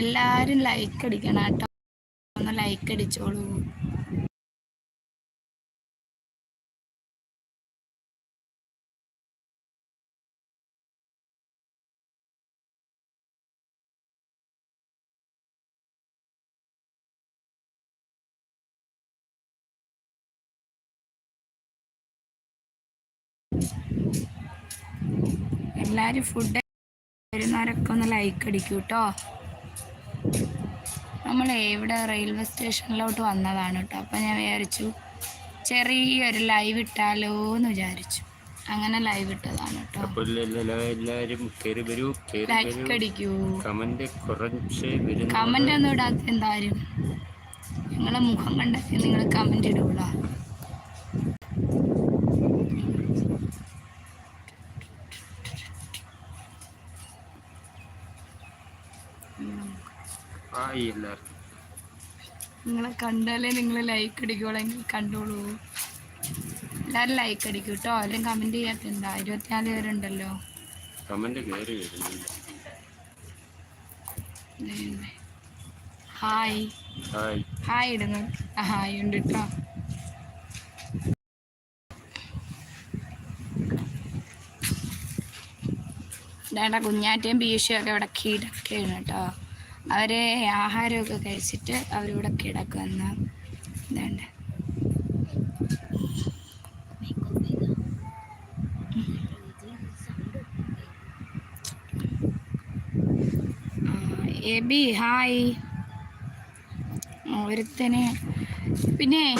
എല്ലാരും ലൈക്ക് അടിക്കണം കേട്ടോ. ഒന്ന് ലൈക്ക് അടിച്ചോളൂ. എല്ലാരും ഫുഡ് വരുന്നവരൊക്കെ ഒന്ന് ലൈക്ക് അടിക്കൂ കേട്ടോ. നമ്മൾ ഇവിടെ റെയിൽവേ സ്റ്റേഷനിലോട്ട് വന്നതാണ് കേട്ടോ അപ്പോൾ ഞാൻ വിചാരിച്ചു ചെറിയൊരു ലൈവ് ഇട്ടാലോ എന്ന് വിചാരിച്ചു. അങ്ങനെ ലൈവ് ഇട്ടതാണ് കേട്ടോ എല്ലാവരും വരൂ ലൈക്ക് അടിക്കൂ. കമന്റ് കുറച്ച് കമന്റ് ഒന്നും ഇടാത്ത എന്തായാലും നിങ്ങളെ മുഖം കണ്ടൊക്കെ നിങ്ങൾ കമന്റ് ഇടൂല. ആയി എല്ലാവർക്കും നിങ്ങളെ കണ്ടാലേ നിങ്ങൾ ലൈക്ക് അടിക്കുള്ളെങ്കിൽ കണ്ടോളൂ. എല്ലാവരും ലൈക്ക് അടിക്കും കേട്ടോ അല്ലെങ്കിൽ കമന്റ് ചെയ്യാത്തണ്ട ഇരുപത്തിനാല് പേരുണ്ടല്ലോ. കമന്റ് കയറി ഹായ് ഹായ് ഹായ് ഇടുന്നു. ഹായ് ഉണ്ട് കേട്ടോ ഡേടാ കുഞ്ഞാറ്റയും ഭീഷയൊക്കെ ഇവിടെ കീടൊക്കെയാണ് കേട്ടോ അവർ ആഹാരമൊക്കെ കഴിച്ചിട്ട് അവരിവിടെ കിടക്കുന്ന. ഇതുണ്ട്. എബി ഹായ്. ഒരുത്തന് പിന്നെ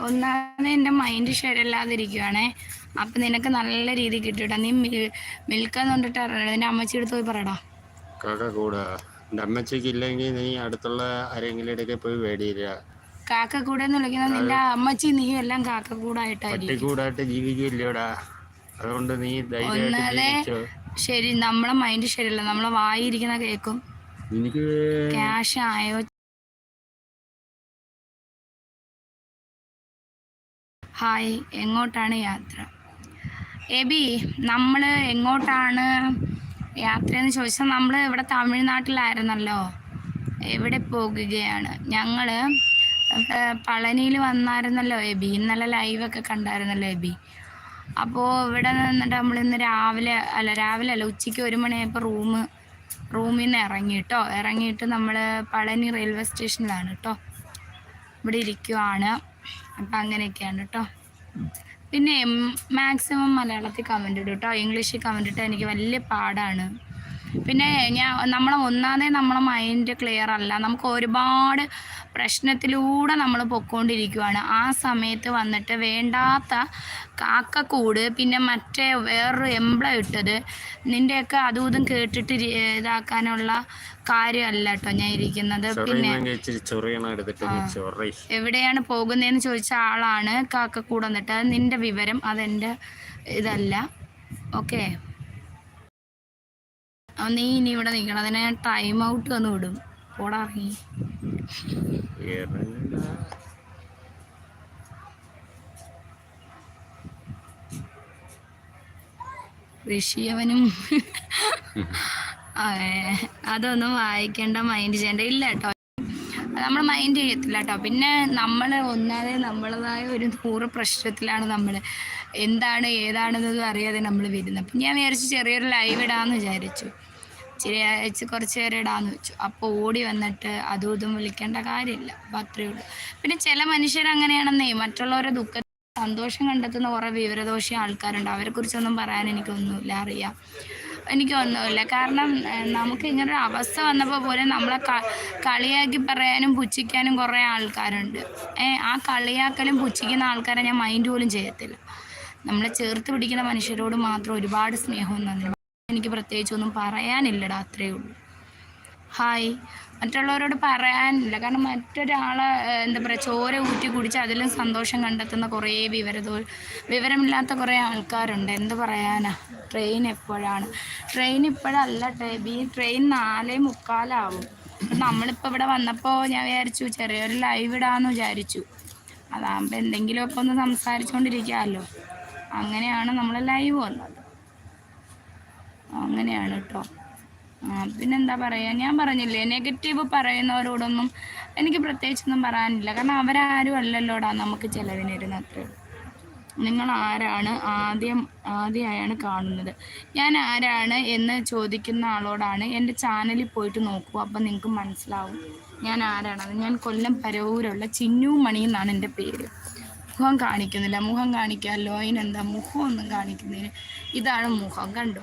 ഒന്നാമത് എന്റെ മൈൻഡ് ശരിയല്ലാതിരിക്കുവാണേ. അപ്പം നിനക്ക് നല്ല രീതി കിട്ടൂട്ടാ. നീ മിൽ- മിൽക്കാന്ന് കൊണ്ടിട്ട് നിന്റെ അമ്മച്ചി എടുത്ത് പോയി പറയടാ. എന്റെ അമ്മച്ചയ്ക്ക് ഇല്ലെങ്കിൽ നീ അടുത്തുള്ള ആരെങ്കിലും ഇടയ്ക്ക് പോയി വേടിയില്ല കാക്ക കൂടെ എന്ന് വിളിക്കുന്നത് നിന്റെ അമ്മച്ചി നീ എല്ലാം കാക്ക കൂടായിട്ടായിരിക്കും പട്ടിക്കൂടായിട്ട് ജീവിക്കില്ലടാ അതുകൊണ്ട് നീ ധൈര്യമായിട്ട് ഒന്നാതെ ജീവിച്ചോ. ശരി നമ്മളെ മൈൻഡ് ശരിയല്ല. നമ്മളെ വായിരിക്കുന്ന കേക്കും. എനിക്ക് ക്യാഷ് ആയോ? ഹായ് എങ്ങോട്ടാണ് യാത്ര? എബി നമ്മൾ എങ്ങോട്ടാണ് യാത്രയെന്ന് ചോദിച്ചാൽ നമ്മൾ ഇവിടെ തമിഴ്നാട്ടിലായിരുന്നല്ലോ. എവിടെ പോകുകയാണ്? ഞങ്ങൾ പളനിയിൽ വന്നായിരുന്നല്ലോ എബി. ഇന്നലെ ലൈവൊക്കെ കണ്ടായിരുന്നല്ലോ എബി. അപ്പോൾ ഇവിടെ നിന്നിട്ട് നമ്മൾ ഇന്ന് രാവിലെ അല്ല രാവിലെ അല്ല ഉച്ചയ്ക്ക് ഒരു മണിയായപ്പോൾ റൂം റൂമിൽ നിന്ന് ഇറങ്ങി കേട്ടോ ഇറങ്ങിയിട്ട് നമ്മൾ പളനി റെയിൽവേ സ്റ്റേഷനിലാണ് കേട്ടോ ഇവിടെ ഇരിക്കുവാണ്. അപ്പം അങ്ങനെയൊക്കെയാണ് കേട്ടോ പിന്നെ മാക്സിമം മലയാളത്തിൽ കമന്റ് ഇടും കേട്ടോ ഇംഗ്ലീഷിൽ കമന്റ് ഇട്ടാൽ എനിക്ക് വലിയ പാടാണ്. പിന്നെ ഞാൻ നമ്മളെ ഒന്നാമതേ നമ്മളെ മൈൻഡ് ക്ലിയർ അല്ല. നമുക്ക് ഒരുപാട് പ്രശ്നത്തിലൂടെ നമ്മൾ പൊക്കോണ്ടിരിക്കുവാണ്. ആ സമയത്ത് വന്നിട്ട് വേണ്ടാത്ത കാക്കക്കൂട് പിന്നെ മറ്റേ വേറൊരു എംബ്ലം ഇട്ടത്. നിന്റെയൊക്കെ അതും ഇതും കേട്ടിട്ട് ഇതാക്കാനുള്ള കാര്യമല്ല കേട്ടോ ഞാൻ ഇരിക്കുന്നത്. പിന്നെ എവിടെയാണ് പോകുന്നതെന്ന് ചോദിച്ച ആളാണ് കാക്കക്കൂട് വന്നിട്ട്. നിന്റെ വിവരം അതെന്റെ ഇതല്ല. ഓക്കെ. നീ ഇനി ഇവിടെ നിൽക്കണം അതിനെ ടൈം ഔട്ട് വന്ന് വിടും. പോടാ. ഋഷിയവനും അതൊന്നും വായിക്കേണ്ട മൈൻഡ് ചെയ്യേണ്ട. ഇല്ല കേട്ടോ നമ്മൾ മൈൻഡ് ചെയ്യത്തില്ല കേട്ടോ പിന്നെ നമ്മൾ ഒന്നാതെ നമ്മളതായ ഒരു നൂറ് പ്രശ്നത്തിലാണ് നമ്മൾ എന്താണ് ഏതാണെന്നതും അറിയാതെ നമ്മൾ വരുന്നത്. അപ്പം ഞാൻ വിചാരിച്ചു ചെറിയൊരു ലൈവ് ഇടാമെന്ന് വിചാരിച്ചു. ഇച്ചിരി അയച്ച് കുറച്ച് നേരം ഇടാമെന്ന് വെച്ചു. അപ്പോൾ ഓടി വന്നിട്ട് അതും ഇതും വിളിക്കേണ്ട കാര്യമില്ല. അപ്പം അത്രയേ ഉള്ളൂ. പിന്നെ ചില മനുഷ്യർ അങ്ങനെയാണെന്നേ മറ്റുള്ളവരെ ദുഃഖ സന്തോഷം കണ്ടെത്തുന്ന കുറേ വിവരദോഷി ആൾക്കാരുണ്ട്. അവരെക്കുറിച്ചൊന്നും പറയാൻ എനിക്കൊന്നുമില്ല അറിയാം. എനിക്കൊന്നുമില്ല. കാരണം നമുക്ക് ഇങ്ങനൊരു അവസ്ഥ വന്നപ്പോൾ പോലും നമ്മളെ കളിയാക്കി പറയാനും പുച്ഛിക്കാനും കുറേ ആൾക്കാരുണ്ട്. ഏ ആ കളിയാക്കലും പുച്ഛിക്കുന്ന ആൾക്കാരെ ഞാൻ മൈൻഡ് പോലും ചെയ്യത്തില്ല. നമ്മളെ ചേർത്ത് പിടിക്കുന്ന മനുഷ്യരോട് മാത്രം ഒരുപാട് സ്നേഹവും നന്ദി എനിക്ക് പ്രത്യേകിച്ചൊന്നും പറയാനില്ലടാ അത്രയേ ഉള്ളൂ. ഹായ്. മറ്റുള്ളവരോട് പറയാനില്ല. കാരണം മറ്റൊരാളെ എന്താ പറയുക ചോര ഊറ്റി കുടിച്ച് അതിലും സന്തോഷം കണ്ടെത്തുന്ന കുറേ വിവരതോ വിവരമില്ലാത്ത കുറേ ആൾക്കാരുണ്ട്. എന്ത് പറയാനാ? ട്രെയിൻ എപ്പോഴാണ്? ട്രെയിൻ ഇപ്പോഴല്ല ട്രെയിൻ നാലേ മുക്കാലാവും. നമ്മളിപ്പോൾ ഇവിടെ വന്നപ്പോൾ ഞാൻ വിചാരിച്ചു ചെറിയൊരു ലൈവ് ഇടാമെന്ന് വിചാരിച്ചു. അതാകുമ്പോൾ എന്തെങ്കിലുമൊക്കെ ഒന്ന് സംസാരിച്ചുകൊണ്ടിരിക്കാമല്ലോ അങ്ങനെയാണ് നമ്മൾ ലൈവ് വന്നത്. അങ്ങനെയാണ് കേട്ടോ പിന്നെന്താ പറയുക ഞാൻ പറഞ്ഞില്ലേ നെഗറ്റീവ് പറയുന്നവരോടൊന്നും എനിക്ക് പ്രത്യേകിച്ചൊന്നും പറയാനില്ല. കാരണം അവരാരും അല്ലല്ലോടാ നമുക്ക് ചിലവിനിരുന്ന് അത്രേ നിങ്ങൾ ആരാണ് ആദ്യം ആദ്യമായാണ് കാണുന്നത്? ഞാൻ ആരാണ് എന്ന് ചോദിക്കുന്ന ആളോടാണ് എന്റെ ചാനലിൽ പോയിട്ട് നോക്കൂ. അപ്പം നിങ്ങൾക്ക് മനസ്സിലാവും ഞാൻ ആരാണ്. ഞാൻ കൊല്ലം പരവൂരുള്ള ചിന്നു മണി എന്നാണ് എന്റെ പേര്. മുഖം കാണിക്കുന്നില്ല. മുഖം കാണിക്കാമല്ലോ അതിനെന്താ മുഖം ഒന്നും കാണിക്കുന്നതിന്. ഇതാണ് മുഖം. കണ്ടോ?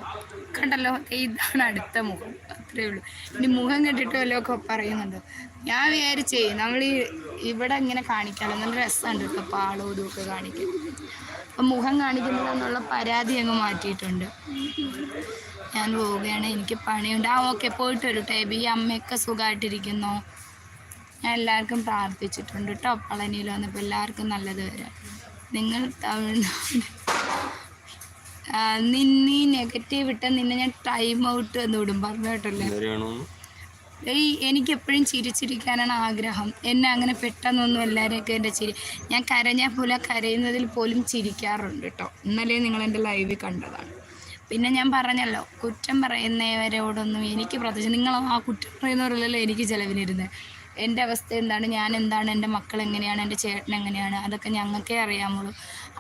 കണ്ടല്ലോ? ഇതാണ് അടുത്ത മുഖം. അത്രേ ഉള്ളൂ. ഇനി മുഖം കണ്ടിട്ട് വല്ലതൊക്കെ പറയുന്നുണ്ടോ. ഞാൻ വിചാരിച്ചേ നമ്മൾ ഈ ഇവിടെ ഇങ്ങനെ കാണിക്കാമല്ലോ നല്ല രസമുണ്ട് കേട്ടോ പാളവും ഇതുമൊക്കെ കാണിക്കും അപ്പം മുഖം കാണിക്കുന്നില്ലെന്നുള്ള പരാതി അങ്ങ് മാറ്റിയിട്ടുണ്ട്. ഞാൻ പോവുകയാണ്. എനിക്ക് പണിയുണ്ട്. ആ ഓക്കെ പോയിട്ട് വരും. ഈ അമ്മയൊക്കെ സുഖമായിട്ടിരിക്കുന്നോ? ഞാൻ എല്ലാവർക്കും പ്രാർത്ഥിച്ചിട്ടുണ്ട് കേട്ടോ. പളനിയിൽ വന്നപ്പോൾ എല്ലാവർക്കും നല്ലത് വരാം നിങ്ങൾ തമിഴ്നാട് നിന്നി നെഗറ്റീവ് ഇട്ട നിന്നെ ഞാൻ ടൈം ഔട്ട് എന്ന് വിടും. പറഞ്ഞു കേട്ടല്ലേ? ഈ എനിക്ക് എപ്പോഴും ചിരിച്ചിരിക്കാനാണ് ആഗ്രഹം. എന്നെ അങ്ങനെ പെട്ടെന്നൊന്നും എല്ലാവരെയൊക്കെ എന്റെ ചിരി ഞാൻ കരഞ്ഞാൽ പോലെ കരയുന്നതിൽ പോലും ചിരിക്കാറുണ്ട് കേട്ടോ. ഇന്നലെ നിങ്ങൾ എന്റെ ലൈവിൽ കണ്ടതാണ്. പിന്നെ ഞാൻ പറഞ്ഞല്ലോ കുറ്റം പറയുന്നവരോടൊന്നും എനിക്ക് പ്രത്യേകിച്ച് നിങ്ങൾ ആ കുറ്റം പറയുന്നവരല്ലല്ലോ എനിക്ക് ചിലവിനിരുന്നത് എന്റെ അവസ്ഥ എന്താണ്? ഞാൻ എന്താണ്? എന്റെ മക്കൾ എങ്ങനെയാണ്? എന്റെ ചേട്ടൻ എങ്ങനെയാണ്? അതൊക്കെ ഞങ്ങൾക്കേ അറിയാമുള്ളൂ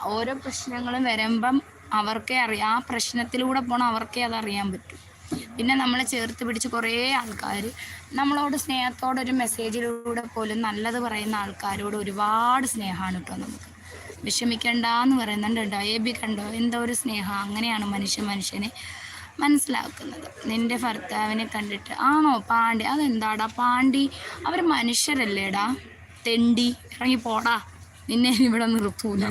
ഓരോ പ്രശ്നങ്ങളും വരുമ്പം അവർക്കേ അറിയാം. ആ പ്രശ്നത്തിലൂടെ പോകണം അവർക്കേ അത് അറിയാൻ പറ്റും. പിന്നെ നമ്മളെ ചേർത്ത് പിടിച്ച് കുറേ ആൾക്കാർ നമ്മളോട് സ്നേഹത്തോടെ ഒരു മെസ്സേജിലൂടെ പോലും നല്ലത് പറയുന്ന ആൾക്കാരോട് ഒരുപാട് സ്നേഹമാണ് കേട്ടോ നമുക്ക്. വിഷമിക്കണ്ടെന്ന് പറയുന്നുണ്ട് കേട്ടോ. എ ബി കണ്ടോ? എന്തോ ഒരു സ്നേഹം. അങ്ങനെയാണ് മനുഷ്യൻ മനുഷ്യനെ മനസ്സിലാക്കുന്നത്. നിന്റെ ഭർത്താവിനെ കണ്ടിട്ട് ആണോ പാണ്ടി അതെന്താടാ പാണ്ടി അവർ മനുഷ്യരല്ലേടാ? തെണ്ടി ഇറങ്ങി പോടാ നിന്നെ ഇവിടെ നിർത്തൂല.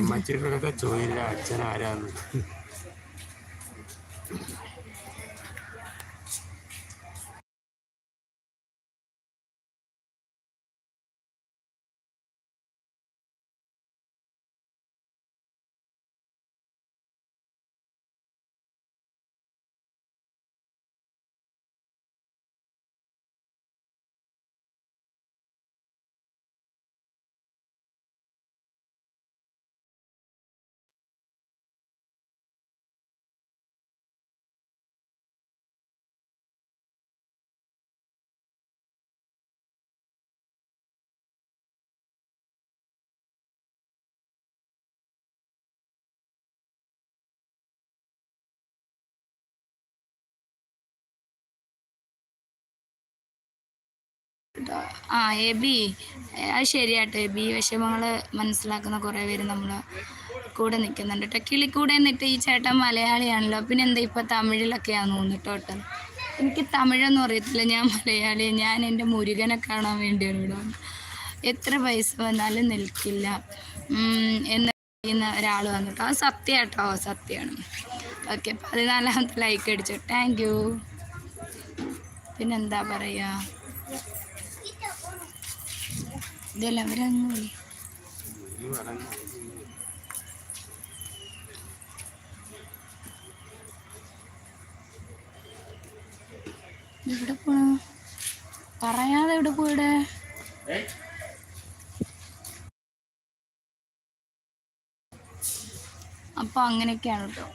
ചോദില്ല എ ബി ആ അത് ശരിയാട്ടോ എബി. വിഷമങ്ങൾ മനസ്സിലാക്കുന്ന കുറേ പേര് നമ്മൾ കൂടെ നിൽക്കുന്നുണ്ട് കേട്ടോ കിളിക്കൂടെ നിന്നിട്ട് ഈ ചേട്ടൻ മലയാളിയാണല്ലോ. പിന്നെ എന്താ ഇപ്പോൾ തമിഴിലൊക്കെയാണെന്ന് തോന്നിട്ടോ കേട്ടോ എനിക്ക് തമിഴൊന്നും അറിയത്തില്ല. ഞാൻ മലയാളി. ഞാൻ എന്റെ മുരുകനെ കാണാൻ വേണ്ടിയാണ് ഇവിടെ എത്ര പൈസ വന്നാലും നിൽക്കില്ല. എന്ന് പറയുന്ന ഒരാൾ വന്നിട്ടോ. അത് സത്യം കേട്ടോ സത്യമാണ്. ഓക്കെ പതിനാലാമത്തെ ലൈക്ക് അടിച്ചു. Thank you. പിന്നെന്താ പറയുക ഇതെല്ലാം അവരങ്ങ് പോയി. എവിടെ പോണു? പറയാതെ എവിടെ പോയിടെ? അപ്പോൾ അങ്ങനെയൊക്കെയാണ് കേട്ടോ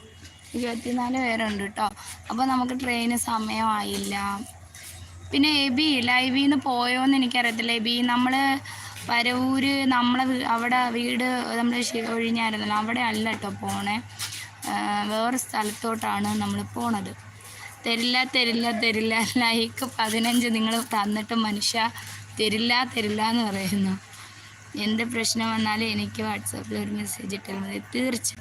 ഇരുപത്തിനാല് പേരുണ്ട് കേട്ടോ അപ്പോൾ നമുക്ക് ട്രെയിന് സമയമായില്ല. പിന്നെ എബി ലൈബിന്ന് പോയോന്ന് എനിക്കറിയത്തില്ല. എബി നമ്മൾ പരവൂര് നമ്മളെ അവിടെ വീട് നമ്മൾ ഒഴിഞ്ഞായിരുന്നല്ലോ. അവിടെ അല്ല കേട്ടോ പോണേ. വേറെ സ്ഥലത്തോട്ടാണ് നമ്മൾ പോണത്. തരില്ല തരില്ല തരില്ല. ലൈക്ക് പതിനഞ്ച് നിങ്ങൾ തന്നിട്ട് മനുഷ്യ തരില്ല തരില്ല എന്ന് പറയുന്നു. എന്ത് പ്രശ്നം വന്നാലും എനിക്ക് വാട്സാപ്പിൽ ഒരു മെസ്സേജ് ഇട്ടാൽ മതി. തീർച്ച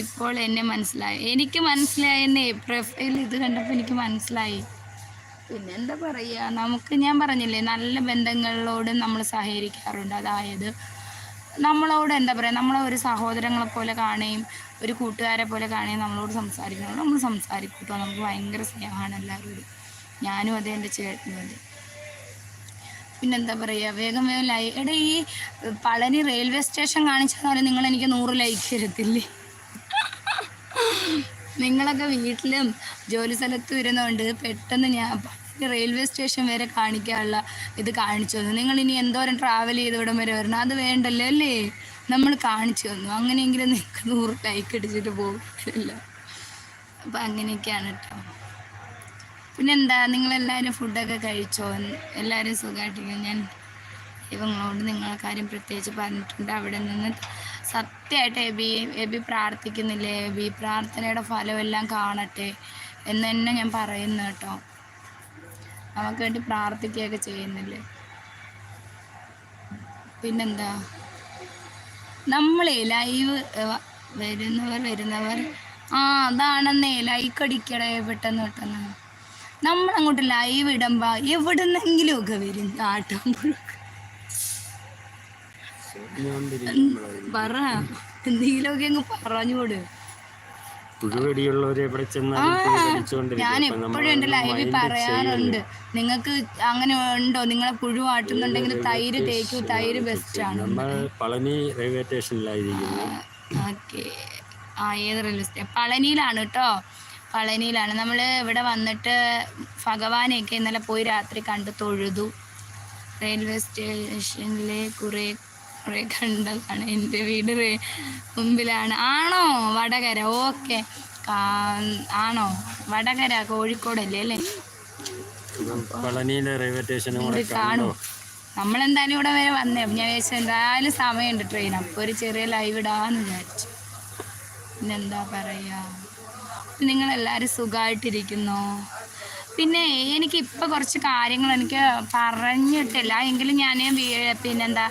ഇപ്പോൾ എന്നെ മനസ്സിലായി. എനിക്ക് മനസ്സിലായി എന്നെ പ്രൊഫൈൽ ഇത് കണ്ടപ്പോൾ എനിക്ക് മനസ്സിലായി. പിന്നെ എന്താ പറയുക നമുക്ക് ഞാൻ പറഞ്ഞില്ലേ നല്ല ബന്ധങ്ങളിലോട് നമ്മൾ സഹകരിക്കാറുണ്ട്. അതായത് നമ്മളോട് എന്താ പറയുക നമ്മളെ ഒരു സഹോദരങ്ങളെ പോലെ കാണുകയും ഒരു കൂട്ടുകാരെ പോലെ കാണുകയും നമ്മളോട് സംസാരിക്കണം നമ്മൾ സംസാരിക്കും കേട്ടോ നമുക്ക് ഭയങ്കര സ്നേഹമാണ് എല്ലാവരോടും. ഞാനും അതെ എന്റെ ചേട്ടനും അതെ. പിന്നെന്താ പറയുക വേഗം വേഗം ലൈ എടാ ഈ പളനി റെയിൽവേ സ്റ്റേഷൻ കാണിച്ചാൽ നിങ്ങൾ എനിക്ക് നൂറ് ലൈക്ക് തരത്തില്ലേ? നിങ്ങളൊക്കെ വീട്ടിലും ജോലി സ്ഥലത്തും ഇരുന്നുകൊണ്ട് പെട്ടെന്ന് ഞാൻ റെയിൽവേ സ്റ്റേഷൻ വരെ കാണിക്കാനുള്ള ഇത് കാണിച്ചു തന്നു. നിങ്ങൾ ഇനി എന്തോരം ട്രാവൽ ചെയ്ത് ഇവിടം വരെ വരണം? അത് വേണ്ടല്ലോ അല്ലേ? നമ്മൾ കാണിച്ചു തന്നു. അങ്ങനെയെങ്കിലും നിങ്ങൾക്ക് നൂറ് ലൈക്ക് അടിച്ചിട്ട് പോകില്ല അപ്പം അങ്ങനെയൊക്കെയാണ് കേട്ടോ പിന്നെന്താ? നിങ്ങളെല്ലാവരും ഫുഡൊക്കെ കഴിച്ചോ? എല്ലാവരും സുഖമായിട്ടിരിക്കും ഞാൻ ദൈവങ്ങളോട് നിങ്ങളെ കാര്യം പ്രത്യേകിച്ച് പറഞ്ഞിട്ടുണ്ട്. അവിടെ നിന്ന് സത്യമായിട്ട് എബി എബി പ്രാർത്ഥിക്കുന്നില്ലേ? എബി പ്രാർത്ഥനയുടെ ഫലമെല്ലാം കാണട്ടെ എന്ന് തന്നെ ഞാൻ പറയുന്നു കേട്ടോ. നമുക്ക് വേണ്ടി പ്രാർത്ഥിക്കുകയൊക്കെ ചെയ്യുന്നില്ലേ? പിന്നെന്താ? നമ്മളെ ലൈവ് വരുന്നവർ വരുന്നവർ ആ അതാണെന്നേ ലൈക്ക് അടിക്കടേ പെട്ടെന്ന് പെട്ടെന്ന്. നമ്മളങ്ങോട്ട് ലൈവ് ഇടുമ്പോ എവിടെ ഒക്കെ വരും. ആട്ടം പറ. എന്തെങ്കിലുമൊക്കെ അങ്ങ് പറഞ്ഞുകൊട് പുഴുവടിയുള്ളവരെ എവിടെ ചെന്നാലും ഞാൻ എപ്പോഴും എന്റെ ലൈവിൽ പറയാറുണ്ട്. നിങ്ങൾക്ക് അങ്ങനെ ഉണ്ടോ? നിങ്ങളെ പുഴു ആട്ടുന്നുണ്ടെങ്കിൽ തൈര് തേക്കൂ. തൈര് ബെസ്റ്റ് ആണ്. നമ്മൾ പളനി റെയിൽവേ സ്റ്റേഷനിലായിരിക്കുന്നു ഓക്കെ. ആ ഏത് റെയിൽവേ സ്റ്റേഷൻ പളനിയിലാണ് കേട്ടോ പളനിയിലാണ്. നമ്മൾ ഇവിടെ വന്നിട്ട് ഭഗവാനെയൊക്കെ ഇന്നലെ പോയി രാത്രി കണ്ട് തൊഴുതു. റെയിൽവേ സ്റ്റേഷനിലെ കുറേ കുറേ കണ്ടതാണ്. എന്റെ വീട് മുമ്പിലാണ്. ആണോ? വടകര. ഓക്കെ. ആണോ? വടകര കോഴിക്കോടല്ലേ അല്ലേ? നമ്മളെന്തായാലും ഇവിടെ വരെ വന്നേ. ഞാൻ വിചാരിച്ചു എന്തായാലും സമയമുണ്ട് ട്രെയിൻ അപ്പോൾ ഒരു ചെറിയ ലൈവ് ഇടാന്ന് വിചാരിച്ചു. പിന്നെന്താ പറയുക നിങ്ങളെല്ലാവരും സുഖമായിട്ടിരിക്കുന്നോ പിന്നെ എനിക്ക് ഇപ്പോൾ കുറച്ച് കാര്യങ്ങൾ എനിക്ക് പറഞ്ഞിട്ടില്ല. എങ്കിലും ഞാൻ പിന്നെന്താ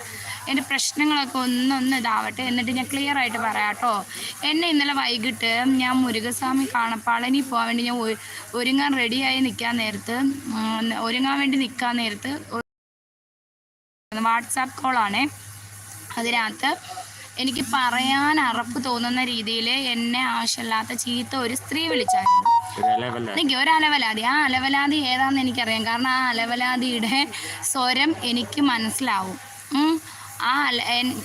എന്റെ പ്രശ്നങ്ങളൊക്കെ ഒന്നൊന്ന് ഇതാവട്ടെ എന്നിട്ട് ഞാൻ ക്ലിയർ ആയിട്ട് പറയാം കേട്ടോ എന്നെ ഇന്നലെ വൈകിട്ട് ഞാൻ മുരുകസ്വാമി കാണപ്പാളനി പോകാൻ വേണ്ടി ഞാൻ ഒരു- ഒരുങ്ങാൻ റെഡിയായി നിൽക്കാൻ നേരത്ത് ഒരുങ്ങാൻ വേണ്ടി നിൽക്കാൻ നേരത്ത് വാട്സാപ്പ് കോളാണേ അതിനകത്ത് എനിക്ക് പറയാൻ അറപ്പ് തോന്നുന്ന രീതിയിൽ എന്നെ ആവശ്യമില്ലാത്ത ചീത്ത ഒരു സ്ത്രീ വിളിച്ചായിരുന്നു. എനിക്ക് ഒരു അലവലാതി. ആ അലവലാതി ഏതാണെന്ന് എനിക്കറിയാം. കാരണം ആ അലവലാതിയുടെ സ്വരം എനിക്ക് മനസ്സിലാവും. ആ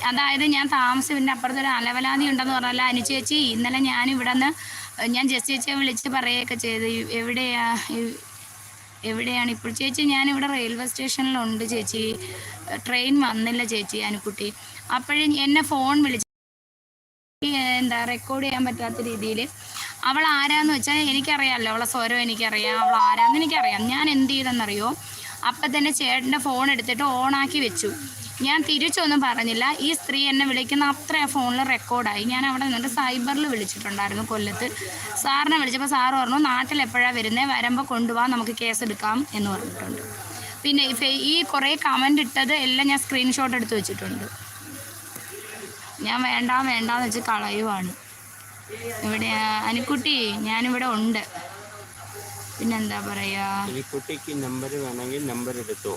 അതായത് ഞാൻ അപ്പുറത്ത് അപ്പുറത്തൊരു അലവലാതി ഉണ്ടെന്ന് പറഞ്ഞാൽ അനു ചേച്ചി. ഇന്നലെ ഞാൻ ഇവിടെ നിന്ന് ഞാൻ ജസ്റ്റ് ചേച്ചിയെ വിളിച്ച് പറയുകയൊക്കെ ചെയ്തു. എവിടെയാ എവിടെയാണ് ഇപ്പോൾ? ചേച്ചി ഞാനിവിടെ റെയിൽവേ സ്റ്റേഷനിലുണ്ട് ചേച്ചി. ട്രെയിൻ വന്നില്ല ചേച്ചി അനുക്കുട്ടി. അപ്പോഴും എന്നെ ഫോൺ വിളിച്ച് എന്താ റെക്കോർഡ് ചെയ്യാൻ പറ്റാത്ത രീതിയിൽ അവൾ ആരാന്ന് വെച്ചാൽ എനിക്കറിയാമല്ലോ അവളെ സ്വരം എനിക്കറിയാം അവൾ ആരാന്ന് എനിക്കറിയാം. ഞാൻ എന്ത് ചെയ്തെന്നറിയോ? അപ്പം തന്നെ ചേട്ടന്റെ ഫോൺ എടുത്തിട്ട് ഓണാക്കി വെച്ചു. ഞാൻ തിരിച്ചൊന്നും പറഞ്ഞില്ല. ഈ സ്ത്രീ എന്നെ വിളിക്കുന്ന അത്ര ഫോണിൽ റെക്കോർഡായി ഞാൻ അവിടെ നിന്നിട്ട് സൈബറിൽ വിളിച്ചിട്ടുണ്ടായിരുന്നു കൊല്ലത്ത്. സാറിനെ വിളിച്ചപ്പോൾ സാറ് പറഞ്ഞു നാട്ടിൽ എപ്പോഴാണ് വരുന്നത് വരുമ്പോൾ കൊണ്ടുപോകാൻ നമുക്ക് കേസ് എടുക്കാം എന്ന് പറഞ്ഞിട്ടുണ്ട്. പിന്നെ ഈ കുറേ കമന്റ് ഇട്ടത് എല്ലാം ഞാൻ സ്ക്രീൻഷോട്ട് എടുത്ത് വെച്ചിട്ടുണ്ട്. ഞാൻ വേണ്ട വേണ്ടാന്ന് വെച്ച് കളയുവാണ്. ഇവിടെ അനിക്കുട്ടി ഞാനിവിടെ ഉണ്ട്. പിന്നെന്താ പറയാ? ഈ കുട്ടിക്ക് നമ്പർ വേണമെങ്കിൽ നമ്പർ എടുത്തോ?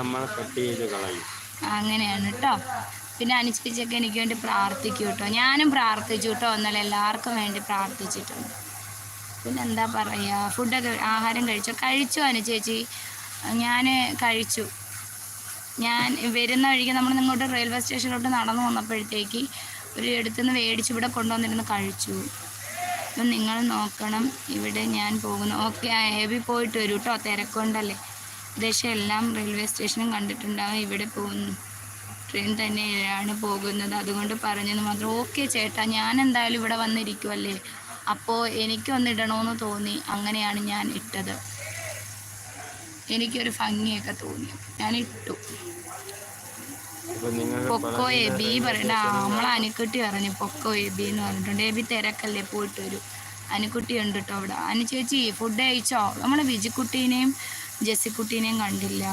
നമ്മളെ അങ്ങനെയാണ് കേട്ടോ പിന്നെ അനുസരിച്ചൊക്കെ എനിക്ക് വേണ്ടി പ്രാർത്ഥിക്കും കേട്ടോ ഞാനും പ്രാർത്ഥിച്ചു കേട്ടോ ഇന്നലെ എല്ലാവർക്കും വേണ്ടി പ്രാർത്ഥിച്ചിട്ടുണ്ട്. പിന്നെ എന്താ പറയുക ഫുഡൊക്കെ ആഹാരം കഴിച്ചോ? കഴിച്ചു അനുചേച്ചി ഞാൻ കഴിച്ചു. ഞാൻ വരുന്ന വഴിക്ക് നമ്മൾ ഇങ്ങോട്ട് റെയിൽവേ സ്റ്റേഷനിലോട്ട് നടന്നു വന്നപ്പോഴത്തേക്ക് ഒരു എടുത്തുനിന്ന് മേടിച്ച് ഇവിടെ കൊണ്ടുവന്നിരുന്ന് കഴിച്ചു. അപ്പം നിങ്ങൾ നോക്കണം ഇവിടെ ഞാൻ പോകുന്നു. ഓക്കെ ഹെവി പോയിട്ട് വരൂ കേട്ടോ തിരക്കൊണ്ടല്ലേ. ഏകദേശം എല്ലാം റെയിൽവേ സ്റ്റേഷനും കണ്ടിട്ടുണ്ടാവും. ഇവിടെ പോകുന്നു. ട്രെയിൻ തന്നെയാണ് പോകുന്നത്. അതുകൊണ്ട് പറഞ്ഞത് മാത്രം ഓക്കെ ചേട്ടാ ഞാൻ എന്തായാലും ഇവിടെ വന്നിരിക്കുമല്ലേ അപ്പോൾ എനിക്കൊന്ന് ഇടണമെന്ന് തോന്നി. അങ്ങനെയാണ് ഞാൻ ഇട്ടത്. എനിക്കൊരു ഭംഗിയൊക്കെ തോന്നി. ഞാൻ ഇട്ടു. പൊക്കോ എബി പറയണ്ട. നമ്മളെ അനുക്കുട്ടി പറഞ്ഞു പൊക്കോ ബി എന്ന് പറഞ്ഞിട്ടുണ്ട്. എബി തിരക്കല്ലേ പോയിട്ട് വരും. അനുക്കുട്ടി ഉണ്ട് കേട്ടോ അവിടെ. അനു ചേച്ചി ഫുഡ് കഴിച്ചോ? നമ്മളെ വിജിക്കുട്ടീനെയും ജെസ്സിക്കുട്ടീനെയും കണ്ടില്ല.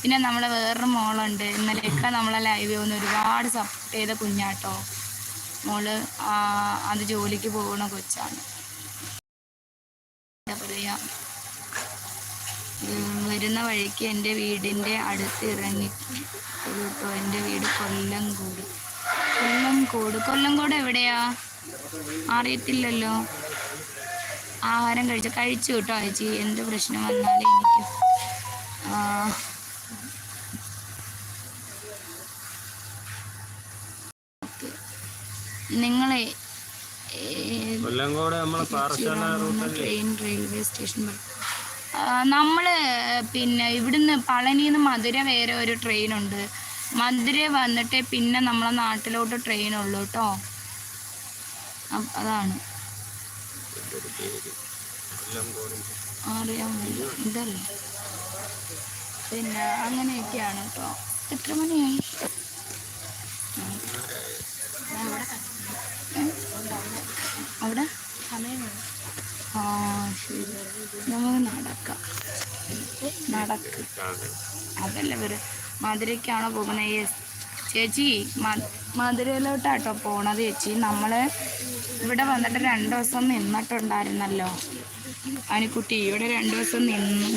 പിന്നെ നമ്മളെ വേറൊരു മോളുണ്ട്. ഇന്നലെയൊക്കെ നമ്മളെ ലൈവ് വന്ന് ഒരുപാട് സപ്പോർട്ട് ചെയ്ത കുഞ്ഞാട്ടോ. മോൾ അത് ജോലിക്ക് പോകുന്ന കൊച്ചാണ്. എന്താ പറയുക വരുന്ന വഴിക്ക് എന്റെ വീടിന്റെ അടുത്ത് ഇറങ്ങി. കേട്ടോ എന്റെ വീട് കൊല്ലംകോട്. കൊല്ലംകോട്. കൊല്ലംകോട് എവിടെയാ? അറിയത്തില്ലല്ലോ. ആഹാരം കഴിച്ച. കഴിച്ചു കേട്ടോ ചേച്ചി എന്ത് പ്രശ്നം വന്നാലും എനിക്ക്. നിങ്ങളെ ട്രെയിൻ റെയിൽവേ സ്റ്റേഷൻ നമ്മൾ പിന്നെ ഇവിടുന്ന് പളനിയിൽ നിന്ന് മധുര വേറെ ഒരു ട്രെയിൻ ഉണ്ട് മധുര വന്നിട്ട് പിന്നെ നമ്മളെ നാട്ടിലോട്ട് ട്രെയിൻ ഉള്ളൂ കേട്ടോ അതാണ്. അറിയാൻ ഇതല്ല? പിന്നെ അങ്ങനെയൊക്കെയാണ് കേട്ടോ എത്ര മണിയായി? അവിടെ? ആ ശരി. നമുക്ക് നടക്കാം. നടക്ക്. അതല്ല ഇവർ മധുരയ്ക്കാണോ പോകുന്നത് ചേച്ചി മധുരയിലോട്ടാട്ടോ പോണത് ചേച്ചി. നമ്മൾ ഇവിടെ വന്നിട്ട് രണ്ട് ദിവസം നിന്നിട്ടുണ്ടായിരുന്നല്ലോ. അനിക്കുട്ടി ഇവിടെ രണ്ട് ദിവസം നിന്നു.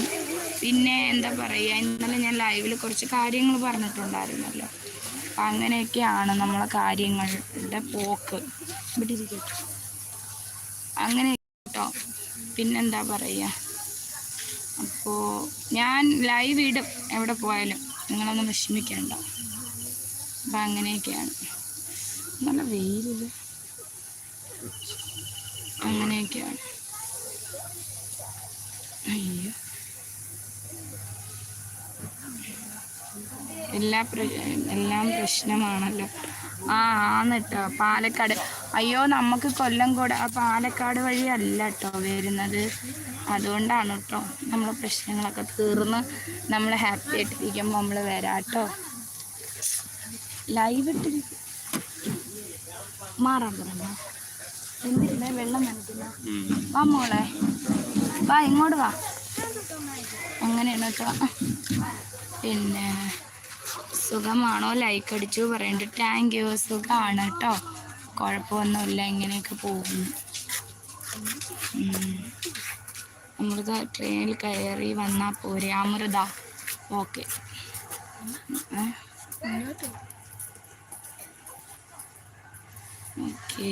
പിന്നെ എന്താ പറയുക ഇന്നലെ ഞാൻ ലൈവിൽ കുറച്ച് കാര്യങ്ങൾ പറഞ്ഞിട്ടുണ്ടായിരുന്നല്ലോ. അപ്പം അങ്ങനെയൊക്കെയാണ് നമ്മളെ കാര്യങ്ങളുടെ പോക്ക്. അങ്ങനെ കേട്ടോ. പിന്നെന്താ പറയുക? അപ്പോൾ ഞാൻ ലൈവ് ഇടും എവിടെ പോയാലും. നിങ്ങളൊന്നും വിഷമിക്കണ്ട. അപ്പം അങ്ങനെയൊക്കെയാണ്. നല്ല വെയിലില്ല. അങ്ങനെയൊക്കെയാണ്. അയ്യോ. എല്ലാ എല്ലാം പ്രശ്നമാണല്ലോ. ആ ആന്നിട്ടോ പാലക്കാട്. അയ്യോ നമുക്ക് കൊല്ലം കൂടെ ആ പാലക്കാട് വഴി അല്ല കേട്ടോ വരുന്നത്. അതുകൊണ്ടാണ് കേട്ടോ നമ്മൾ പ്രശ്നങ്ങളൊക്കെ തീർന്ന് നമ്മൾ ഹാപ്പി ആയിട്ടിരിക്കുമ്പോൾ നമ്മൾ വരാം കേട്ടോ ലൈവ് ഇട്ട് മാറാൻ പറഞ്ഞോ? എന്തിരുന്നേ? വെള്ളം നനയ്ക്കുന്ന? വാ മോളെ. വാ ഇങ്ങോട്ട് വാ. അങ്ങനെയാണ് കേട്ടോ പിന്നെ സുഖമാണോ? ലൈക്ക് അടിച്ചു പറയണ്ട്. താങ്ക് യു സുഖമാണ് കേട്ടോ കുഴപ്പമൊന്നുമില്ല. ഇങ്ങനെയൊക്കെ പോകുന്നു. അമൃത ട്രെയിനിൽ കയറി വന്നാൽ പോരെ. അമൃത. ഓക്കെ ഓക്കെ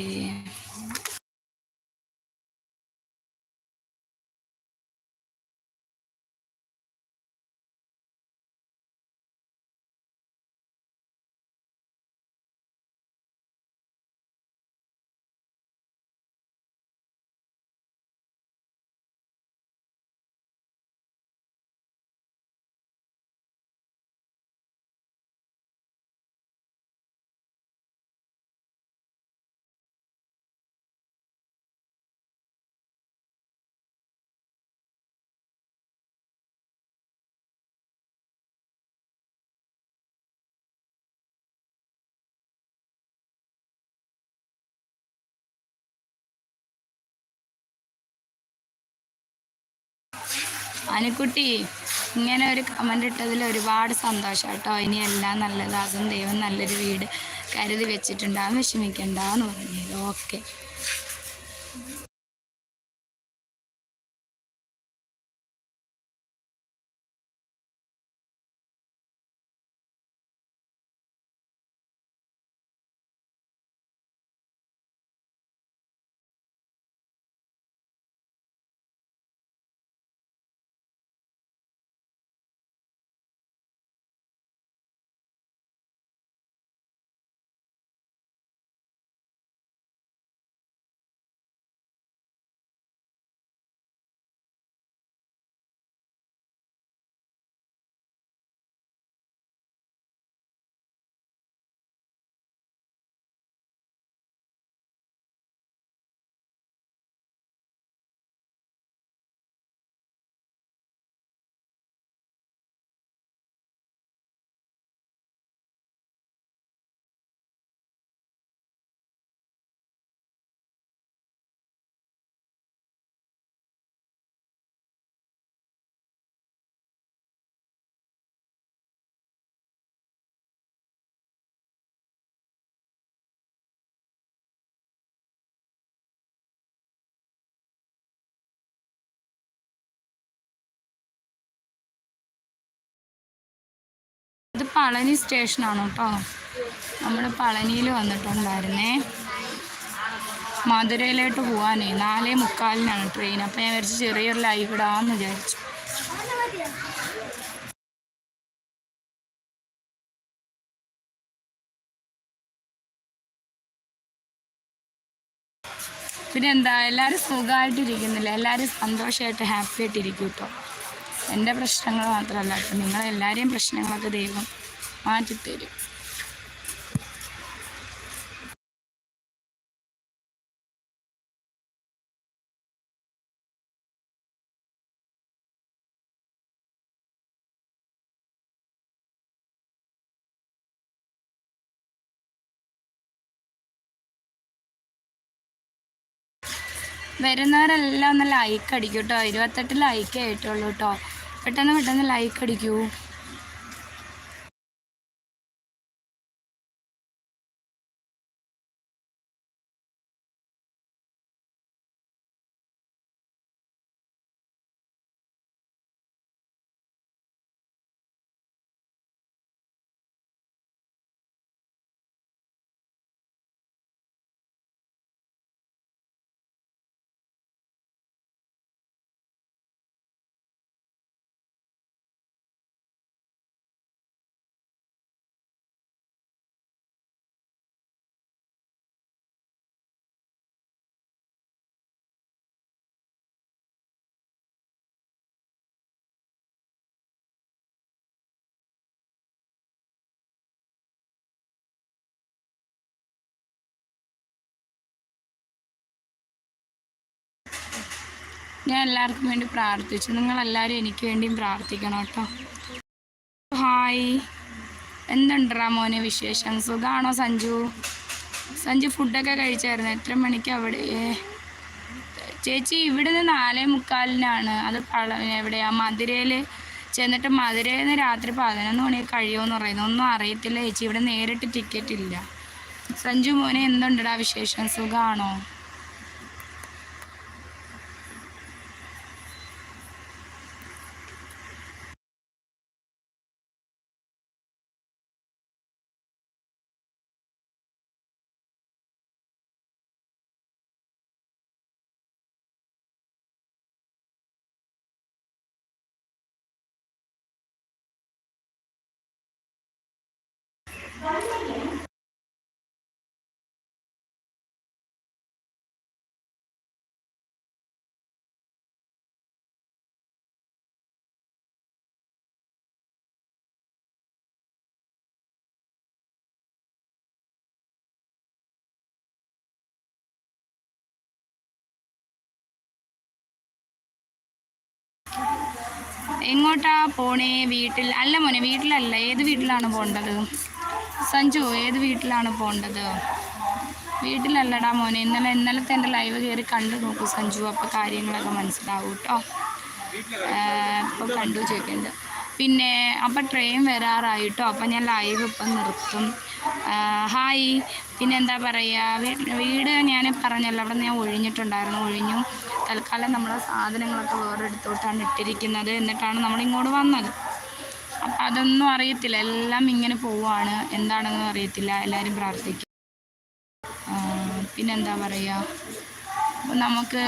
അനുക്കുട്ടി ഇങ്ങനെ ഒരു കമന്റ് ഇട്ടതിൽ ഒരുപാട് സന്തോഷം കേട്ടോ. ഇനി എല്ലാം നല്ലതാകും ദൈവം നല്ലൊരു വീട് കരുതി വെച്ചിട്ടുണ്ടാകും വിഷമിക്കണ്ടെന്ന് പറഞ്ഞത് ഓക്കെ പളനി സ്റ്റേഷനാണ് കേട്ടോ. നമ്മൾ പളനിയിൽ വന്നിട്ടുണ്ടായിരുന്നേ. മധുരയിലോട്ട് പോകാനേ നാലേ മുക്കാലിനാണ് ട്രെയിൻ അപ്പം ഞാൻ വിചാരിച്ചു ചെറിയൊരു ലൈവ് ഇടാമെന്ന് വിചാരിച്ചു. പിന്നെ എന്താ എല്ലാവരും സുഖമായിട്ടിരിക്കുന്നില്ല? എല്ലാവരും സന്തോഷമായിട്ട് ഹാപ്പി ആയിട്ടിരിക്കും കേട്ടോ. എന്റെ പ്രശ്നങ്ങൾ മാത്രമല്ല കേട്ടോ. നിങ്ങളെല്ലാവരെയും പ്രശ്നങ്ങളൊക്കെ ദൈവം മാറ്റിത്തരും വരുന്നവരെല്ലാം ഒന്ന് ലൈക്ക് അടിക്കൂ കേട്ടോ ഇരുപത്തെട്ട് ലൈക്ക് ആയിട്ടുള്ളൂ കേട്ടോ പെട്ടെന്ന് പെട്ടെന്ന് ലൈക്ക് അടിക്കൂ. ഞാൻ എല്ലാവർക്കും വേണ്ടി പ്രാർത്ഥിച്ചു. നിങ്ങളെല്ലാവരും എനിക്ക് വേണ്ടിയും പ്രാർത്ഥിക്കണം കേട്ടോ. ഹായ്. എന്തുണ്ടാ മോനെ വിശേഷം? സുഖമാണോ സഞ്ജു? സഞ്ജു ഫുഡൊക്കെ കഴിച്ചായിരുന്നു. എത്ര മണിക്ക് അവിടെ? ചേച്ചി ഇവിടെ നിന്ന് നാലേ മുക്കാലിനാണ്. അത് എവിടെയാ? മധുരയിൽ ചെന്നിട്ട് മധുരയിൽ നിന്ന് രാത്രി പതിനൊന്ന് മണി കഴിയുമെന്ന് പറയുന്നു. ഒന്നും അറിയത്തില്ല ചേച്ചി. ഇവിടെ നേരിട്ട് ടിക്കറ്റ് ഇല്ല. സഞ്ജു മോനെ എന്തുണ്ടടാ വിശേഷം? സുഖമാണോ എങ്ങോട്ടാ പോണേ? വീട്ടിൽ അല്ല മോനെ വീട്ടിലല്ല. ഏത് വീട്ടിലാണ് പോകേണ്ടത് സഞ്ജു ഏത് വീട്ടിലാണ് പോകേണ്ടത് വീട്ടിലല്ലടാ മോനെ ഇന്നലെ ഇന്നലത്തെ എന്റെ ലൈവ് കയറി കണ്ടു നോക്കൂ സഞ്ജു അപ്പോൾ കാര്യങ്ങളൊക്കെ മനസ്സിലാവും കേട്ടോ ഇപ്പോൾ കണ്ടു ചോദിക്കുന്നുണ്ട് പിന്നെ അപ്പം ട്രെയിൻ വരാറായിട്ടോ അപ്പം ഞാൻ ലൈവ് ഇപ്പം നിർത്തും. ഹായ്. പിന്നെ എന്താ പറയുക വീട് ഞാൻ പറഞ്ഞല്ലോ അവിടെ ഞാൻ ഒഴിഞ്ഞിട്ടുണ്ടായിരുന്നു ഒഴിഞ്ഞു. തൽക്കാലം നമ്മുടെ സാധനങ്ങളൊക്കെ വേറെ എടുത്തോട്ടാണ് ഇട്ടിരിക്കുന്നത്. എന്നിട്ടാണ് നമ്മളിങ്ങോട്ട് വന്നത്. അതൊന്നും അറിയത്തില്ല. എല്ലാം ഇങ്ങനെ പോവാണ്. എന്താണെന്നും അറിയത്തില്ല. എല്ലാവരും പ്രാർത്ഥിക്കും. പിന്നെന്താ പറയുക നമുക്ക്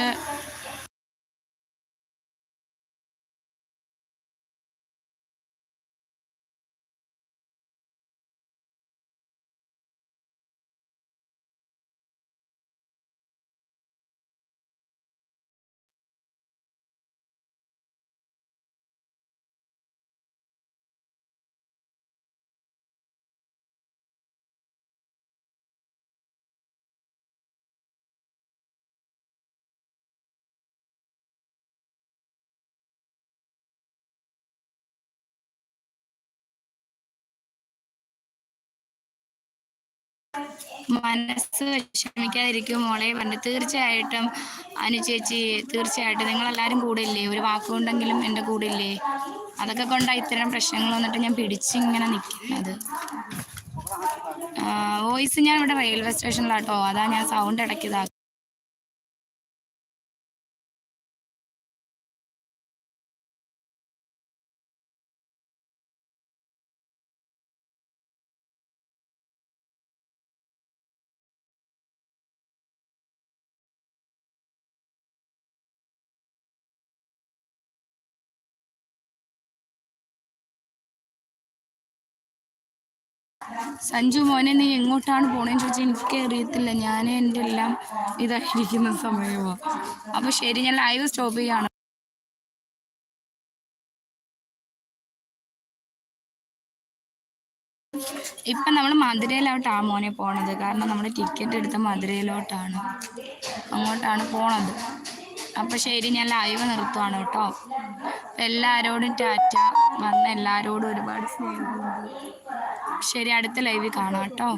മനസ്സ് വിഷമിക്കാതിരിക്കും മോളെ. പറഞ്ഞു തീർച്ചയായിട്ടും അനു ചേച്ചി തീർച്ചയായിട്ടും കൂടെ ഇല്ലേ ഒരു വാക്കുകൊണ്ടെങ്കിലും എന്റെ കൂടെ ഇല്ലേ അതൊക്കെ കൊണ്ടാണ് ഇത്തരം പ്രശ്നങ്ങൾ വന്നിട്ട് ഞാൻ പിടിച്ചിങ്ങനെ നിൽക്കുന്നത് വോയിസ് ഞാൻ ഇവിടെ റെയിൽവേ സ്റ്റേഷനിലാട്ടോ. അതാ ഞാൻ സൗണ്ട് ഇടയ്ക്കിതാ സഞ്ജു മോനെ നീ എങ്ങോട്ടാണ് പോണേന്ന് ചോദിച്ചാൽ എനിക്ക് അറിയത്തില്ല. ഞാൻ എന്റെ എല്ലാം ഇതായിരിക്കുന്ന സമയമാണ് അപ്പോൾ ശരി ഞാൻ ലൈവ് സ്റ്റോപ്പ് ചെയ്യാണ്. ഇപ്പം നമ്മൾ മധുരയിലോട്ടാണ് മോനെ പോണത്. കാരണം നമ്മൾ ടിക്കറ്റ് എടുത്ത മധുരയിലോട്ടാണ്. അങ്ങോട്ടാണ് പോണത്. അപ്പോൾ ശരി ഞാൻ ലൈവ് നിർത്തുവാണ് കേട്ടോ. എല്ലാവരോടും ടാറ്റ. വന്ന എല്ലാവരോടും ഒരുപാട് സ്നേഹമുണ്ട്. ശരി അടുത്ത ലൈവിൽ കാണാം കേട്ടോ.